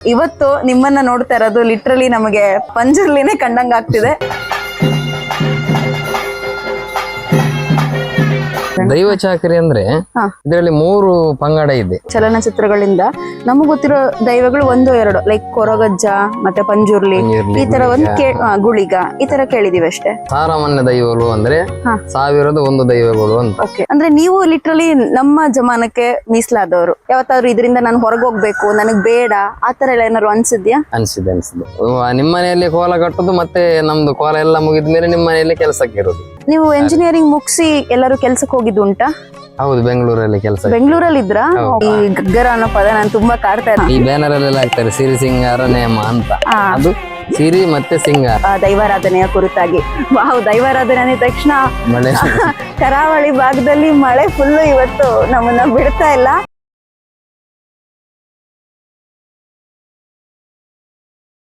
ಇವತ್ತು ನಿಮ್ಮನ್ನ ನೋಡ್ತಾ ಇರೋದು ಲಿಟ್ರಲಿ ನಮಗೆ ಪಂಜರ್ಲಿನೇ ಕಂಡಂಗ್ ದೈವ ಚಾಕರಿ ಅಂದ್ರೆ. ಇದರಲ್ಲಿ ಮೂರು ಪಂಗಡ ಇದೆ. ಚಲನಚಿತ್ರಗಳಿಂದ ನಮಗ್ ಗೊತ್ತಿರೋ ದೈವಗಳು ಒಂದು ಎರಡು ಲೈಕ್ ಕೊರಗಜ್ಜ ಮತ್ತೆ ಪಂಜುರ್ಲಿ ಈ ತರ ಒಂದು ಗುಳಿಗ. ಈ ತರ ಕೇಳಿದೀವಿ ಅಷ್ಟೇ. ಸಾಮಾನ್ಯ ದೈವಗಳು ಅಂದ್ರೆ. ಸಾವಿರದ ಒಂದು ದೈವಗಳು ಅಂತ. ಅಂದ್ರೆ ನೀವು ಲಿಟ್ರಲಿ ನಮ್ಮ ಜಮಾನಕ್ಕೆ ಮೀಸಲಾದವರು. ಯಾವತ್ತಾದ್ರು ಇದರಿಂದ ನಾನು ಹೊರಗೆ ಹೋಗ್ಬೇಕು ನನಗ್ ಬೇಡ ಆ ತರ ಎಲ್ಲ ಏನಾದ್ರು ಅನ್ಸಿದ್ಯಾ? ಅನ್ಸಿದೆ ಅನ್ಸಿದೆ. ನಿಮ್ಮ ಮನೆಯಲ್ಲಿ ಕೋಲ ಕಟ್ಟೋದು ಮತ್ತೆ ನಮ್ದು ಕೋಲ ಎಲ್ಲ ಮುಗಿದ ಮೇಲೆ ನಿಮ್ಮ ಮನೆಯಲ್ಲಿ ಕೆಲಸಕ್ಕೆ ಇರುದು. ನೀವು ಎಂಜಿನಿಯರಿಂಗ್ ಮುಗಿಸಿ ಎಲ್ಲರೂ ಕೆಲ್ಸಕ್ಕೆ ಹೋಗಿದ್ದು ಉಂಟಾ ಹೌದು ಬೆಂಗಳೂರಲ್ಲಿ ಕೆಲಸ ಬೆಂಗಳೂರಲ್ಲಿ ಇದ್ರ ಈ ಗಗ್ಗರ ಅನ್ನೋ ಪದ ನಾನು ತುಂಬಾ ಕಾಡ್ತಾ ಈ ಬ್ಯಾನರ್ ಅಲ್ಲಿ ಹಾಕ್ತಾರೆ ಸಿರಿ ಸಿಂಗಾರ ನೇಮ ಅಂತ. ಅದು ಸಿರಿ ಮತ್ತೆ ಸಿಂಗಾರ. ಆ, ದೈವಾರಾಧನೆಯ ಕುರಿತಾಗಿ. ವಾವ್ ದೈವಾರಾಧನೆ ಅಂದ ತಕ್ಷಣ ಮಳೆ. ಕರಾವಳಿ ಭಾಗದಲ್ಲಿ ಮಳೆ ಫುಲ್ಲು ಇವತ್ತು ನಮ್ಮನ್ನ ಬಿಡ್ತಾ ಇಲ್ಲ.